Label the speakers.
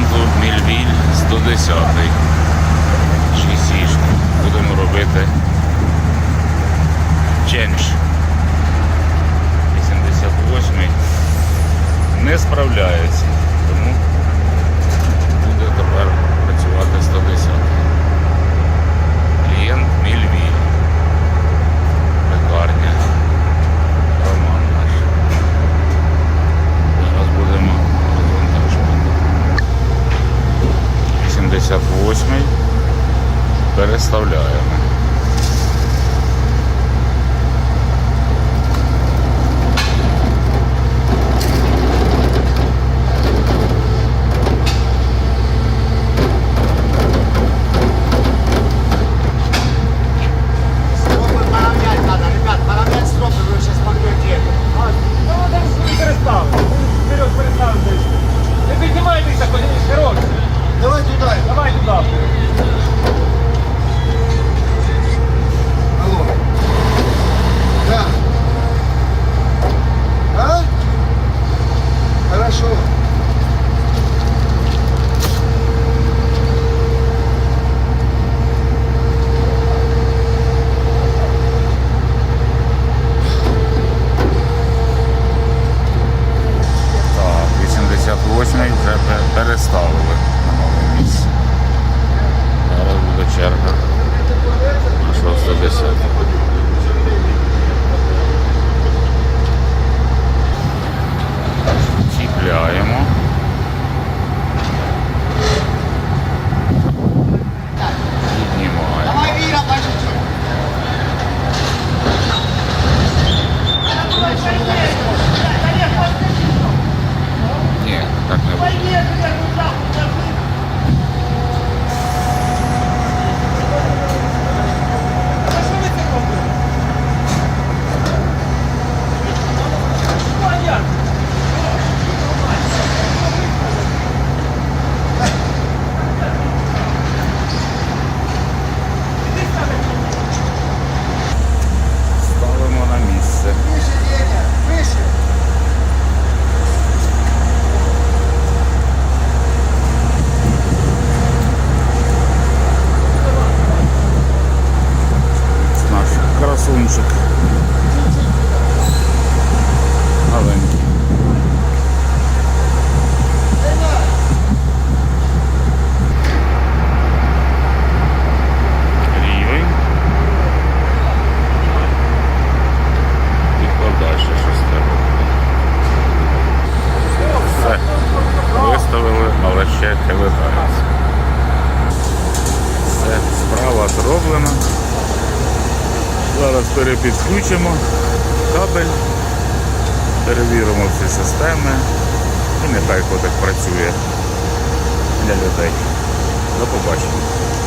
Speaker 1: Ланду, Мільвіль, 110 6 Будемо робити ченж. 88 не справляється. Тому 88-й. Переставляємо. переставили на нове місце. Зараз буде черга нашого 110. Чіпляємо. Піднімаємо.
Speaker 2: Давай, Вира, пойдем.
Speaker 1: Ні, так не буде. Ще хилитається. Все, справа зроблена. Зараз перепідключимо кабель, перевіримо всі системи і нехай котик працює для людей. До побачення.